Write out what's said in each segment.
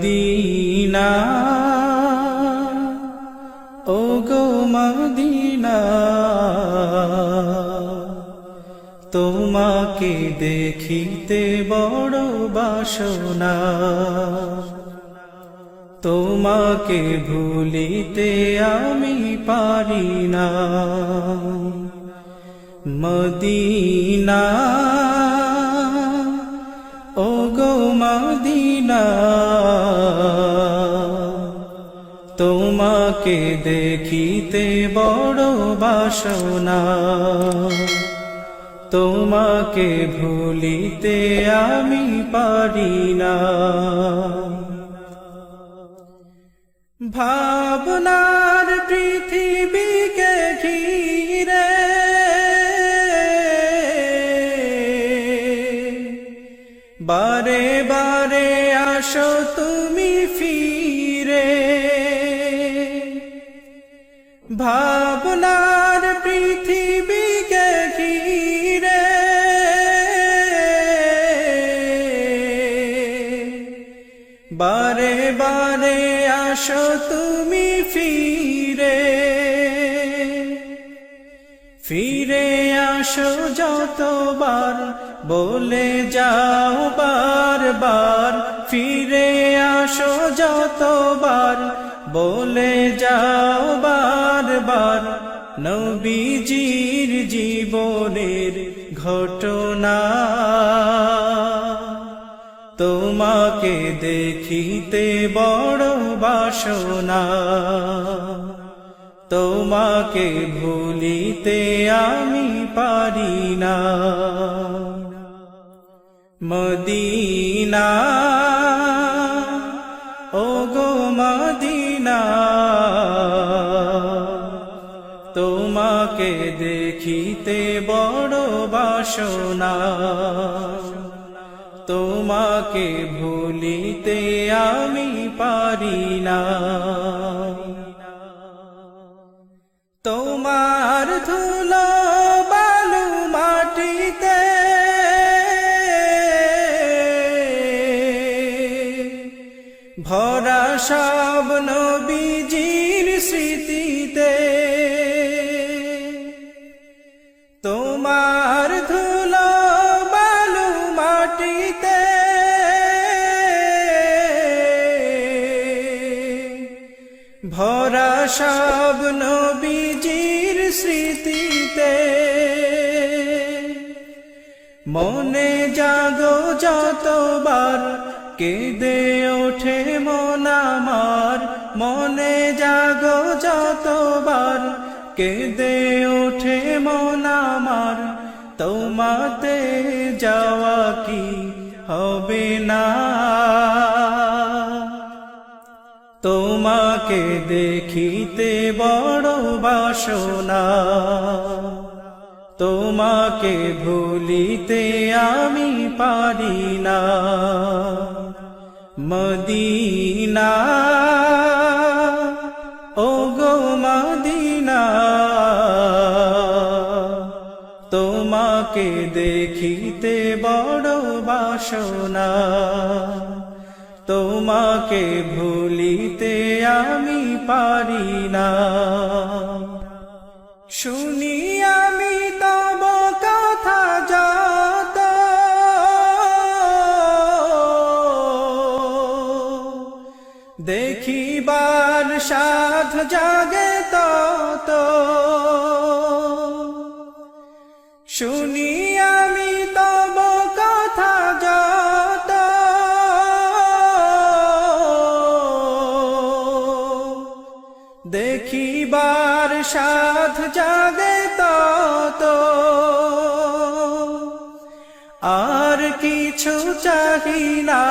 Medina. ও গো Medina, তোমাকে দেখিতে বড় বাসনা। তোমাকে ভুলিতে আমি পারি না। মদিনা ও গো মদিনা। তোমাকে দেখিতে বড় বাসনা। তোমাকে ভুলিতে আমি পারি না ভাবনার পৃথিবীকে ঘিরে বারে বারে আসো তুমি ফিরে। ভাবনার পৃথিবীকে ঘিরে। বারে বারে আসো তুমি ফিরে। ফিরে আসো যতবার, বলে যাও বারবার। ফিরে আসো যতবার, বলে যাও নবীজির জীবনের ঘটনা। তোমাকে দেখিতে বড় বাসনা। তোমাকে ভুলিতে আমি পারি না। মদিনা তোমাকে দেখিতে বড় বাসনা। তোমাকে ভুলিতে আমি পারি না। তোমার ধুলো বালু মাটিতে। ভরা সব নবীজির স্মৃতিতে। সব নবীজির স্মৃতিতে মনে জাগো যতবার, কেঁদে ওঠে মন আমার। মনে জাগো যতবার, কেঁদে ওঠে মন আমার। তোমাতে যাওয়া কি হবে না? তোমাকে দেখিতে বড় বাসনা। তোমাকে ভুলিতে আমি পারি না। মদিনা ও গো মদিনা, তোমাকে দেখিতে বড় বাসনা। তোমাকে ভুলিতে আমি পারি না। শুনি আমি তব কথা যত দেখিবার সাধ জাগে তত। শুনি সাধ জাগে তত। আর কিছু চাহি না,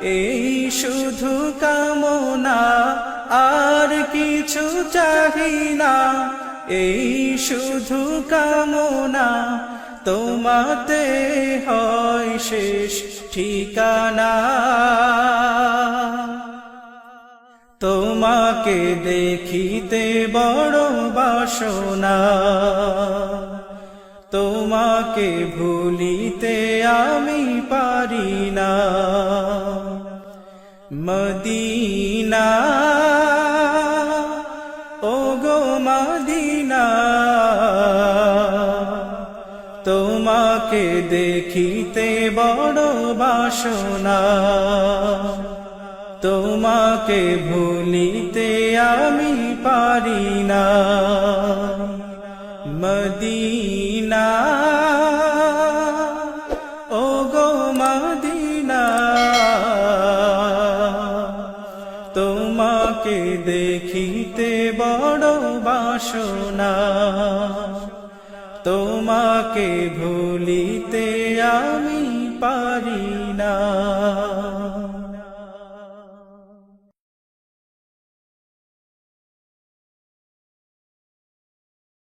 এই শুধু কামনা। আর কিছু চাহি না, এই শুধু কামনা। তোমাতে হয় শেষ ঠিকানা। তোমাকে দেখিতে বড় বাসনা। তোমাকে ভুলিতে আমি পারি না। মদিনা ও মাদিনা, তোমাকে দেখিতে বড় বাসনা। তোমাকে ভুলিতে আমি পারি না। মদিনা ও গো মদিনা, তোমাকে দেখিতে বড় বাসনা। তোমাকে ভুলিতে আমি পারি